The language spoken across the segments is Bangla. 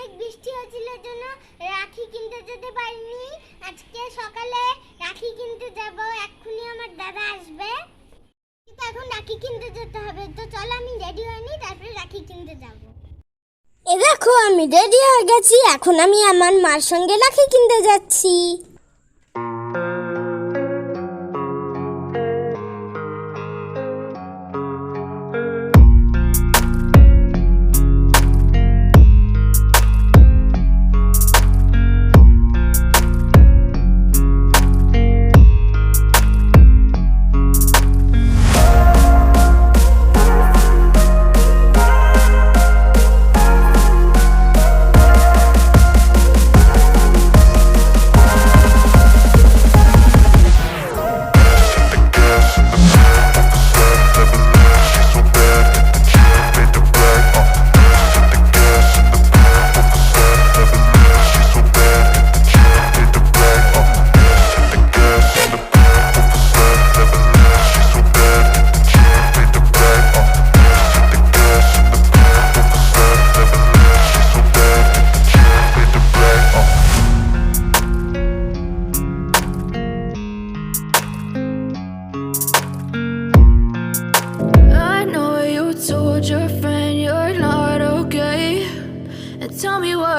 অনেক বৃষ্টি হয়েছিল জন্য রাখি কিনতে যেতে পারিনি। আজকে সকালে রাখি কিনতে যাব, এক্ষুনি আমার দাদা আসবে। কিন্তু এখন রাখি কিনতে যেতে হবে, তো চলো আমি রেডি হয়নি তারপরে রাখি কিনতে যাব। এ দেখো, আমি রেডি হয়ে গেছি, এখন আমি আমার মার সঙ্গে রাখি কিনতে যাচ্ছি।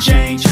change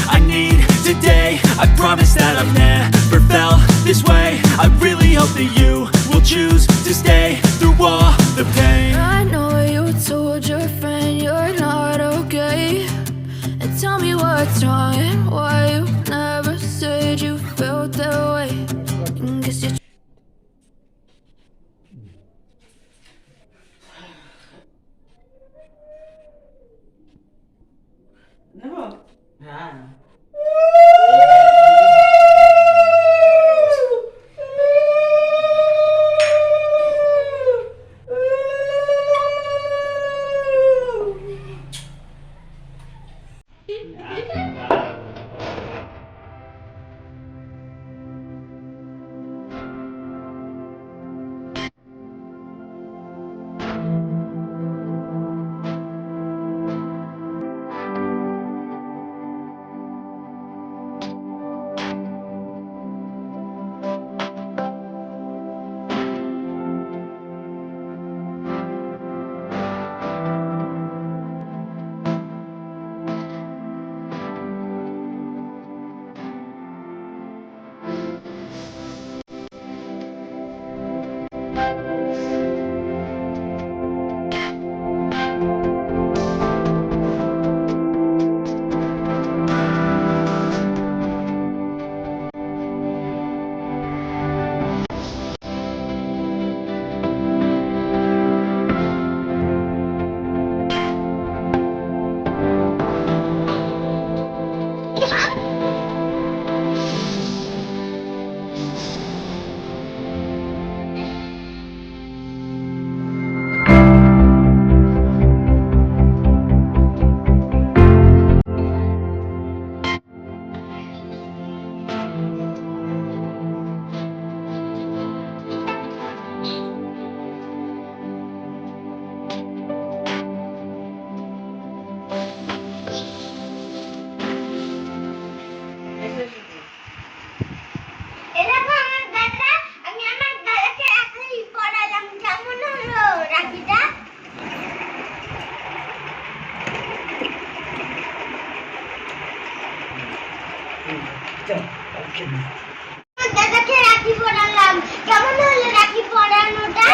দাদাকে রাখি পরালাম কেমন হলো রাখি পরানোটা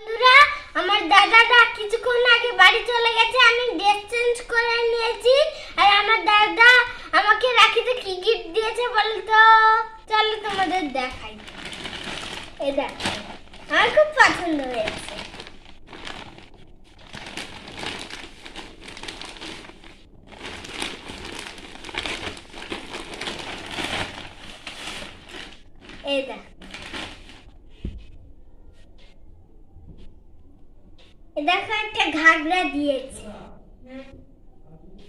বন্ধুরা আমার দাদাটা কিছুক্ষণ আগে বাড়ি চলে গেছে আমি ড্রেস চেঞ্জ করে নিয়েছি। আর আমার দাদা আমাকে রাখিতে কি গিফট দিয়েছে বলো তো চলো তোমাদের দেখাই। এই দেখো আমার খুব পছন্দ হয়েছে এই দেখো এ দেখো একটা ঘাগরা দিয়েছে।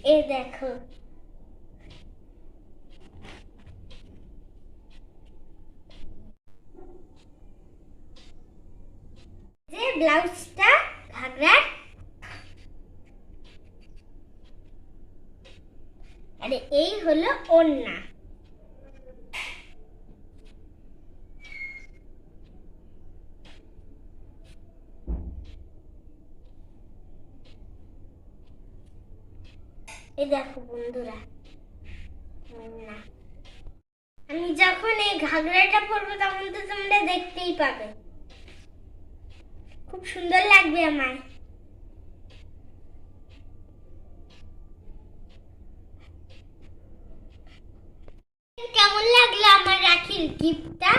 এ দেখো। যে ব্লাউজটা ঘাগরার। আরে এই হলো ওড়না। আমি যখন এই ঘাগরাটা পরবো তখন তো তোমরা দেখতেই পাবে। খুব সুন্দর লাগবে আমার কেমন লাগল আমার রাখির গিফটটা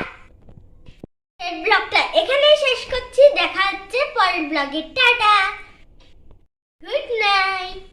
এই ব্লগটা এখানেই শেষ করছি। দেখা হচ্ছে পরের ব্লগে টাটা। Good night